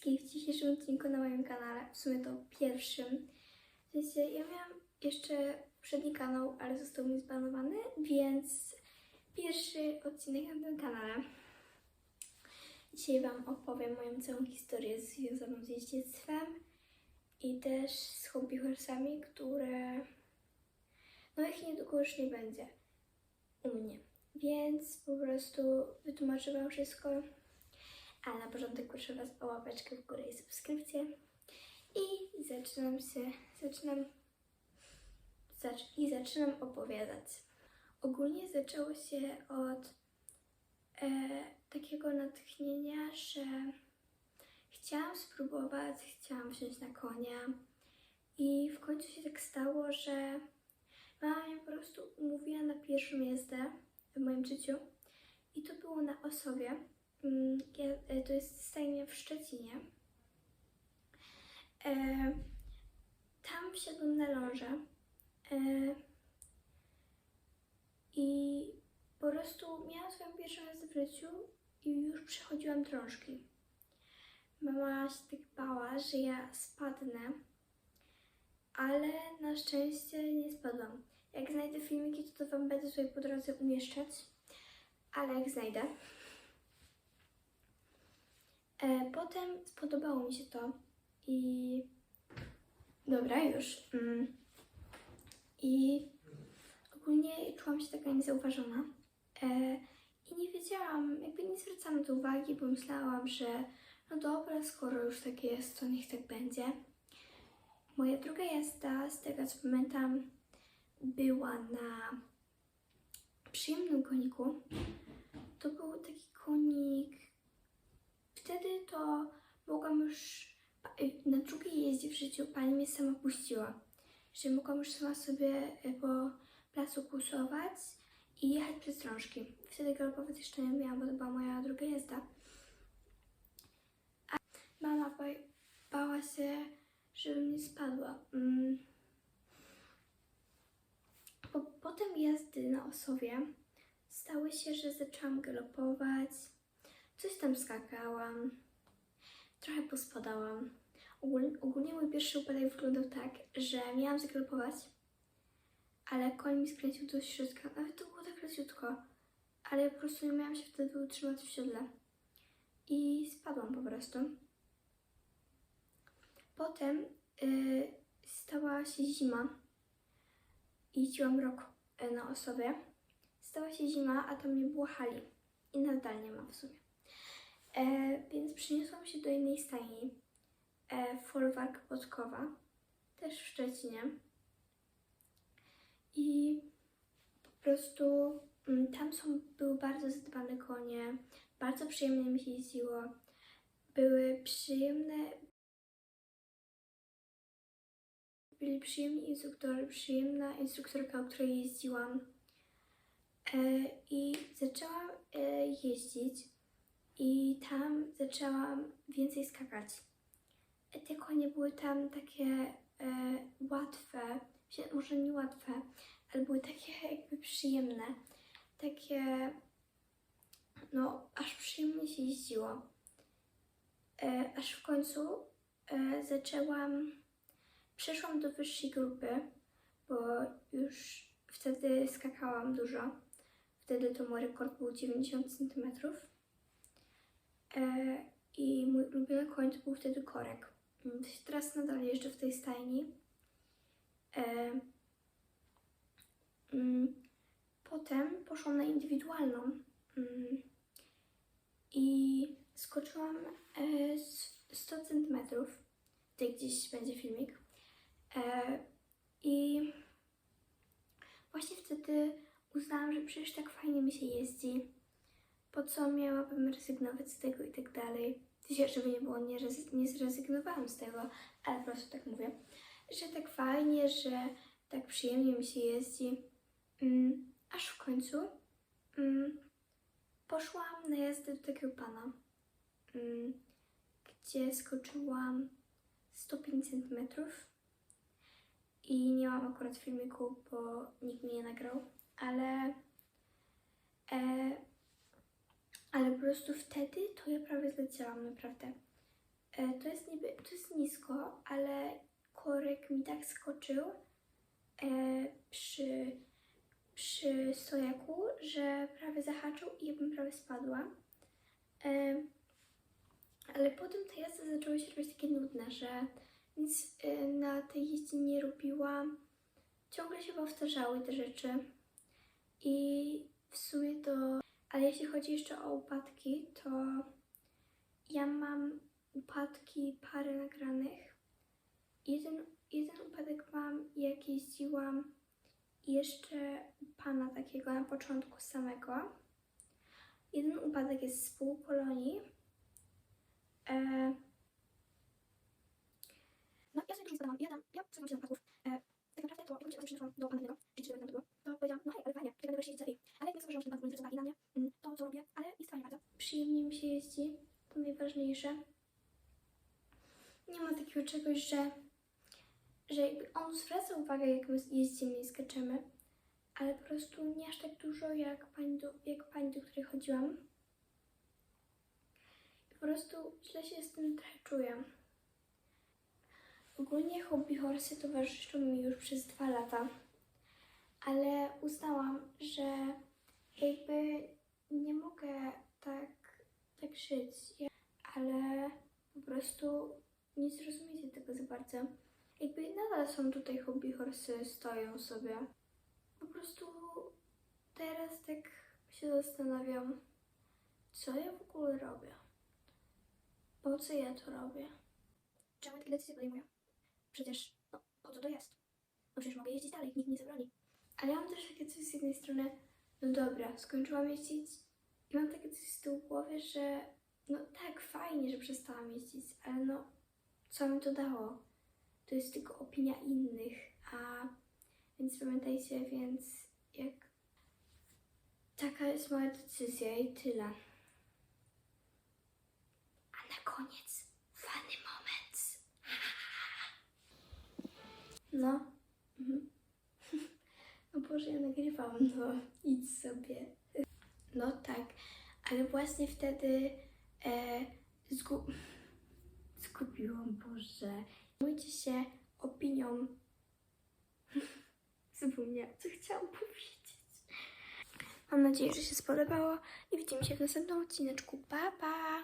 wszystkich w dzisiejszym odcinku na moim kanale, w sumie to pierwszym. W sensie, ja miałam jeszcze poprzedni kanał, ale został mi zbanowany, więc pierwszy odcinek na tym kanale. Dzisiaj Wam opowiem moją całą historię związaną z jeździectwem i też z hobby horsami, które... No ich niedługo już nie będzie u mnie. Więc po prostu wytłumaczę Wam wszystko. A na początek proszę Was o łapeczkę w górę i subskrypcję. I zaczynam się, zaczynam, zacz, i zaczynam opowiadać. Ogólnie zaczęło się od e, takiego natchnienia, że chciałam spróbować, chciałam wziąć na konia i w końcu się tak stało, że mama mnie po prostu umówiła na pierwszą jazdę w moim życiu i to było na Osowie. Mm, e, To jest stajnia w Szczecinie. E, Tam wsiadłam na lążę e, i po prostu miałam swoją pierwszą jazdę w życiu i już przechodziłam drążki. Mama się tak bała, że ja spadnę, ale na szczęście nie spadłam. Jak znajdę filmiki, to, to Wam będę sobie po drodze umieszczać, ale jak znajdę. Potem spodobało mi się to i dobra, już. Mm. I ogólnie czułam się taka niezauważona. E, I nie wiedziałam, jakby nie zwracałam na to uwagi, bo myślałam, że no dobra, skoro już tak jest, to niech tak będzie. Moja druga jazda, z tego co pamiętam, była na przyjemnym koniku. To był taki konik. Wtedy to mogłam już na drugiej jeździe w życiu pani mnie sama puściła. Że mogłam już sama sobie e, po placu kusować i jechać przez drążki. Wtedy galopować jeszcze nie miałam, bo to była moja druga jazda. A mama ba- bała się, żebym nie spadła. Mm. Po, potem jazdy na Osowie stały się, że zaczęłam galopować, coś tam skakałam, trochę pospadałam. Ogólnie, mój pierwszy upadek wyglądał tak, że miałam zagalopować, ale koń mi skręcił do środka, nawet to było tak leciutko, ale ja po prostu nie miałam się wtedy utrzymać w siodle i spadłam po prostu. Potem y, stała się zima i jeździłam rok y, na osobie. Stała się zima, a tam nie było hali i nadal nie ma w sumie. E, więc przyniosłam się do innej stajni, e, Folwark Podkowa, też w Szczecinie. I po prostu mm, tam są, były bardzo zadbane konie, bardzo przyjemnie mi się jeździło. Były przyjemne, byli przyjemni instruktorzy, przyjemna instruktorka, u której jeździłam. E, I zaczęłam e, jeździć i tam zaczęłam więcej skakać. E, Te konie były tam takie e, łatwe, może nie łatwe, ale były takie jakby przyjemne, takie, no aż przyjemnie się jeździło. E, aż w końcu e, zaczęłam, przeszłam do wyższej grupy, bo już wtedy skakałam dużo. Wtedy to mój rekord był 90 cm. I mój ulubiony koń to był wtedy korek. Mm, Teraz nadal jeżdżę w tej stajni. E, mm, potem poszłam na indywidualną mm, i skoczyłam e, z 100 cm. Tutaj gdzieś będzie filmik. E, I właśnie wtedy uznałam, że przecież tak fajnie mi się jeździ po co miałabym rezygnować z tego i tak dalej. Sensie, żeby nie było, nie, nie zrezygnowałam z tego, ale po prostu tak mówię, że tak fajnie, że tak przyjemnie mi się jeździ. Mm, aż w końcu mm, poszłam na jazdę do takiego pana, mm, gdzie skoczyłam 105 cm i nie mam akurat filmiku, bo nikt mi nie nagrał, ale e, ale po prostu wtedy to ja prawie zleciałam, naprawdę. E, to jest niby, to jest nisko, ale korek mi tak skoczył e, przy, przy stojaku, że prawie zahaczył i ja bym prawie spadła. E, ale potem te jazdy zaczęły się robić takie nudne, że nic na tej jeździe nie robiłam. Ciągle się powtarzały te rzeczy. I w sumie to. Ale jeśli chodzi jeszcze o upadki, to ja mam upadki parę nagranych. Jeden, jeden upadek mam, jak jeździłam jeszcze pana takiego na początku samego. Jeden upadek jest z pół Polonii. E, No, ja sobie dużo zadałam. Ja, ja sobie się wypadków. E, tak naprawdę to, jak się przyszłam do pana tego, czy czy tego, to powiedziałam, no hej, ale fajnie, kiedy będę jeździć za Ale jak sobie, że ten pan zwrócił uwagi na mnie, mm, to co robię, ale jest fajnie bardzo. przyjemnie mi się jeździ, to najważniejsze. Nie ma takiego czegoś, że, że on zwraca uwagę, jak my jeździmy i skaczemy, ale po prostu nie aż tak dużo, jak pani, do, jak pani, do której chodziłam. I po prostu źle się z tym trochę czuję. Ogólnie hobby horsey towarzyszą mi już przez dwa lata, ale uznałam, że jakby nie mogę tak, tak żyć, ale po prostu nie zrozumiecie tego za bardzo. Jakby nadal są tutaj hobby horsey, stoją sobie. Po prostu teraz tak się zastanawiam, co ja w ogóle robię. Po co ja to robię? Czemu takie decyzje podejmuję? Przecież, no, po co to jest? No przecież mogę jeździć dalej, nikt nie zabroni. Ale mam też takie coś z jednej strony, no dobra, skończyłam jeździć i mam takie coś z tyłu głowy, że no tak, fajnie, że przestałam jeździć, ale no, co mi to dało? To jest tylko opinia innych, a więc pamiętajcie, więc jak taka jest moja decyzja i tyle. A na koniec funny moments. No. Mhm. Boże, ja nagrywałam, no idź sobie. No tak, ale właśnie wtedy e, zgu... zgubiłam, Boże. Zajmujcie się opinią. Zapomniałam, co chciałam powiedzieć. Mam nadzieję, że się spodobało i widzimy się w następnym odcineczku. Pa, pa!